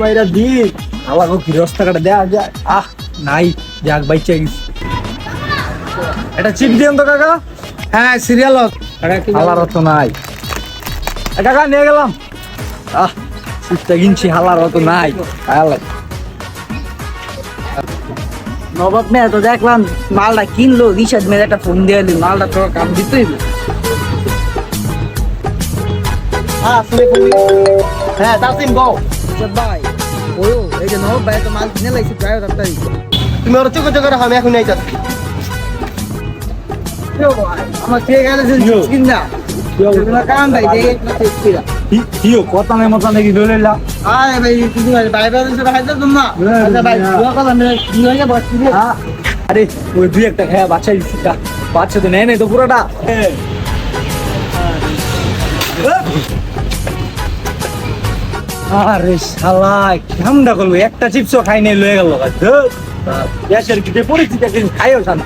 বাইরা দি আলাগো কি রাস্তা কাটা দেয়া যায় আহ নাই যাক বাইচা গেছি। এটা চিপ দিন তো কাকা? হ্যাঁ সিরিয়াল হালার অত নাই। কাকা নিয়ে গেলাম। আহ চিপটা কিনছি হালার অত নাই। নবাব মেয়ে তো দেখলাম মালটা কিনলো রিচার্জ মেরে একটা ফোন দিয়ে দিল। মালটা তোর কাম দিতেই হ্যাঁ তাসিম গো ভাই ও এই যে নবাব ভাই তো মাল কিনে লাইছি প্রায় তাড়াতাড়ি। তুমি ওর চোখে চোখে রাখো আমি এখন এই যাচ্ছি আমার ঠিক আছে কিন না কাম ভাই দেখে একটা চেক কিরা। কিও কথা নেই মতো নাকি ধরে নিলাম আরে ভাই তুমি ভাই ভাই ভাই তো ভাই তো তোমরা ভাই দোয়া কথা মেরে কি হয়ে বসছি আরে ওই দুই একটা খেয়া বাচ্চা বাচ্চা তো নেয় নাই তো পুরোটা। আরে শালা কেমনটা করব একটা চিপসও খাই নিয়ে লয়ে গেল। গ্যাসের কিটে পরিস্থিতি খাইও সানা